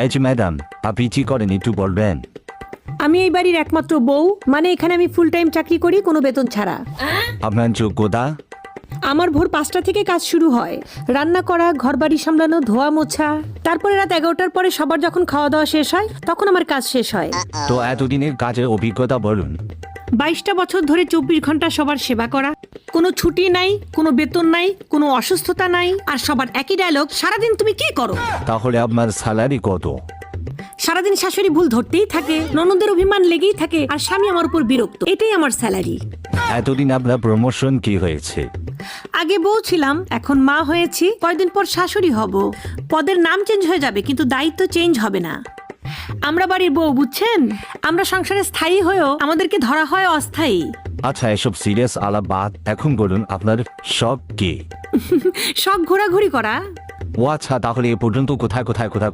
এই যে ম্যাডাম আপনি কি করেন একটু বলবেন? আমি এই বাড়ির একমাত্র বউ মানে এখানে আমি ফুল টাইম চাকরি করি কোনো বেতন ছাড়া। আপনার যোগ্যতা আমার ভোর পাঁচটা থেকে কাজ শুরু হয়। রান্না করা ঘর বাড়ি সামলানো ধোয়া মোছা। তারপরে রাত এগারোটার পরে সবার যখন খাওয়া দাওয়া শেষ হয় তখন আমার কাজ শেষ হয়। তো এতদিনের কাজের অভিজ্ঞতা বলুন। বাইশটা বছর ধরে চব্বিশ ঘণ্টা সবার সেবা করা। কোনো ছুটি নাই কোনো বেতন নাই কোনো অসুস্থতা নাই আর সবার একই ডায়লগ সারাদিন তুমি কি করো? তাহলে আপনার স্যালারি কত? সারাদিন শাশুড়ি ভুল ধরতেই থাকে ননদের অভিমান লেগেই থাকে আর স্বামী আমার উপর বিরক্ত। এটাই আমার স্যালারি এতদিন আপনার প্রমোশন কি হয়েছে? আগে বউ ছিলাম এখন মা হয়েছি কয়দিন পর শাশুড়ি হব। পদের নাম চেঞ্জ হয়ে যাবে কিন্তু দায়িত্ব চেঞ্জ হবে না। আমরা বাড়ির বউ বুঝছেন? আমরা সংসারে স্থায়ী হয়েও আমাদেরকে ধরা হয় অস্থায়ী। আচ্ছা এসব সিরিয়াস আলাপ বাদ এখন বলুন আপনার শখ কি? শখ ঘোরাঘুরি করা। ও আচ্ছা তাহলে এ পর্যন্ত কোথায় কোথায় কোথায়